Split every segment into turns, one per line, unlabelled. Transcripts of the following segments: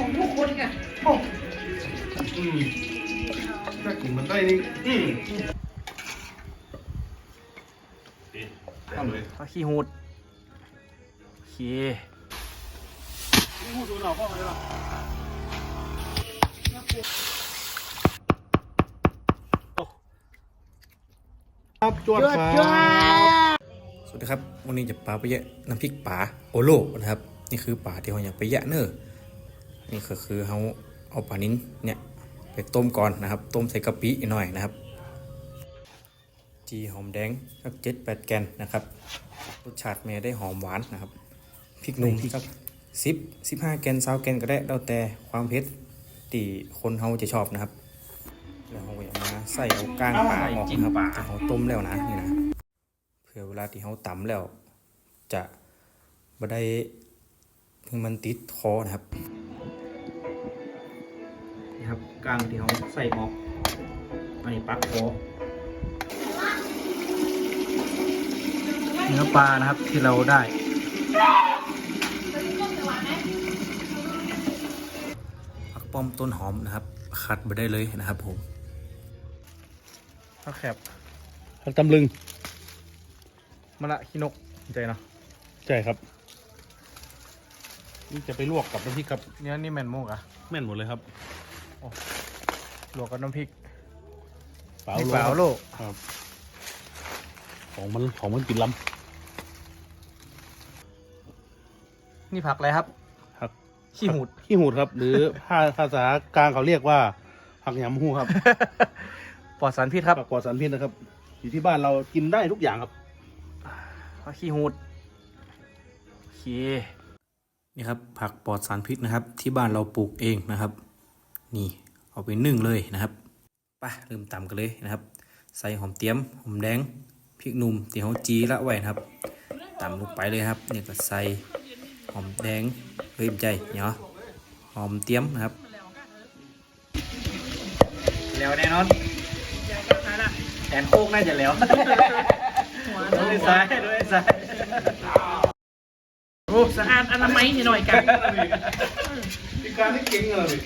ของทุกคนไง
อืมถ้ากินมันได้นี่อืมนี่ได้เลย
เขาขี้หูดโอเค
พูดดูหน่อยพ่อเลยล่ะครับจวดครับ
สวัสดีครับ วันนี้จะปลาไปแยะน้ำพริกป่าโอโลนะครับ นี่คือป่าที่เราอยากไปแยะเนอร์ นี่ก็คือเราเอาปลานิ้นเนี่ยไปต้มก่อนนะครับ ต้มใส่กะปิหน่อยนะครับ จีหอมแดงสักเจ็ดแปดแกนนะครับรสชาติแม่ได้หอมหวานนะครับพริกหนุ่มสักสิบสิบห้าแกนสาวแกนก็ได้แล้วแต่ความเผ็ดที่คนเขาจะชอบนะครับ แล้วเราก็จะมาใส่เอาก้างปลาออกนะครับที่เขาต้มแล้วนะนี่นะเพื่อเวลาที่เขาตำแล้ว จะไม่ได้ให้มันติดคอนะครับนี่ ครับก้างที่เขาใส่ออกอันนี้ปักคอเนื้อปลานะครับที่เราได้ ผักป้อมต้นหอมนะครับคัดไปได้เลยนะครับผมผักแคบ
ผักตำลึง
มะละขี้นกใจเนาะ
ใช่ครับ นี่จะไปลวกกับน้ำพริกครับ
เนื้อนี่แมนโมกอะ
แม่นหมดเลยครับ
ลวกกับน้ำพริก
เปล่า
พริก
โล
เปล่าโล
ครับของมันของมันกินล้
นี่ผักอะไรครับำ
ผัก
ขี้หูด
ขี้หูดครับ หรือ ภาภาษากลางเขาเรียกว่าผักหยำหูครับ
ปลอดสารพิษครับ
ผักปลอดสารพิษนะครับ อยู่ที่บ้านเรากินได้ทุกอย่างครับ
ผักขี้หูดโอเค นี่ครับผักปลอดสารพิษนะครับ ที่บ้านเราปลูกเองนะครับ นี่เอาไปนึ่งเลยนะครับไปเริ่มตำกันเลยนะครับ ใส่หอมเตี๊ยมหอมแดงพริกหนุ่มที่เขาจีละไว้นะครับตำลงไปเลยครับเนี่ยก็ใส่หอมแดงเฮ้ยไม่ใจเนาะหอมเตี๊ยมนะครับ แล้วแน่นอนแทนโคกน่าจะแล้วด้วยซ้ายด้วยซ้าย
โอ้สะอาดอนามัยนิดหน่อยกัน
มีการที่เก่งเลย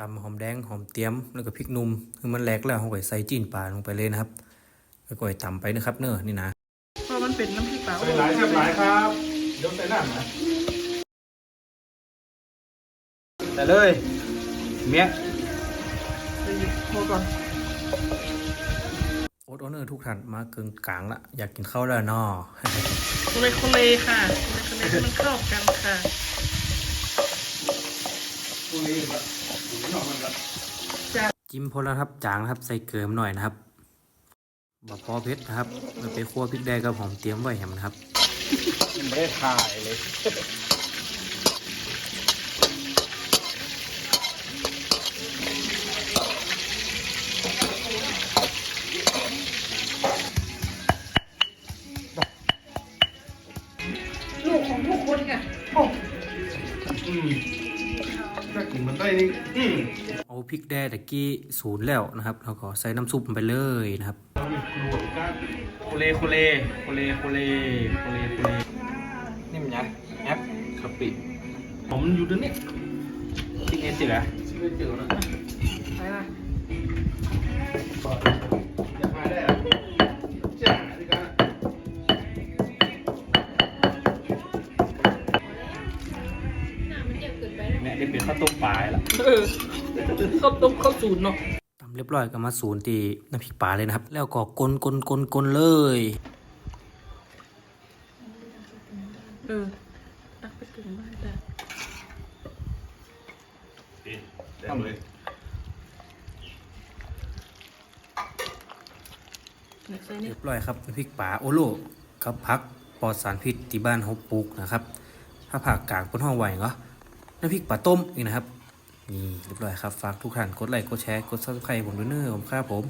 ตำหอมแดงหอมเตี๊ยมแล้วก็พริกหนุ่มคือมันแหลกแล้วเราก็ใส่จีนปลาลงไปเลยนะครับแล้วก็ตำไปนะครับ เนอะนี่นะ
เพราะมันเป็นน้ำพริกเปล่า
ใส่หลายแซ่บหลายครับเดี๋ยวใส่น้ำนะ
แต่เลยเมีย
โมก่อน
โอ๊ตโอเนอร์ทุกท่านมาเกินกลางละอยากกินข้าวแล้วเนาะ
โคเลโคเลค่ะโคเลโคเลให้มันเข้ากันค่ะ
จิ้มพอแล้วครับจางนะครับใส่เกลือมาหน่อยนะครับบะปอเพชรนะครับเราไปคั่วพริกแดงกับหอมเตรียมไว้แหมนะครับ
ยังไม่ได้ถ่ายเลย
ลูกของทุกคนไง
อืม ถ้ากินมันได้นี่อืม
เอาพริกแดงตะกี้ศูนย์แล้วนะครับแล้วก็ใส่น้ำซุปลงไปเลยนะครับ
รวมกัน
โคเลโคเลโคเลโคเลโคเลโคเลนี่มันยังแอป
กะปิผมอยู่ตรงนี้
พริกเอสจิเหรอ
ชีวิตเจอแล้ว
ไปละ
ต้มปลาแล้ว
เออข้าวต้มข้าวสูตรเนาะ
ทำเรียบร้อยก็มาศูนย์ตีน้ำพริกปลาเลยนะครับ แล้วก็กลนกลนกลนกลเลย
เออตักไปถึงบ้านได้
ได้เลย
เนี่ยใส่นี่
เรียบร้อยครับน้ำพริกปลาโอโลกับพักปลอดสารพิษที่บ้านเขาปลูกนะครับ ถ้าผักกลางคนห้องไหวเหรอ น้ำพริกปลาต้มอีกนะครับ นี่เรียบร้อยครับ ฝากทุกท่านกดไลค์กดแชร์กดซับสไครต์ผมด้วยเนอะผมครับผม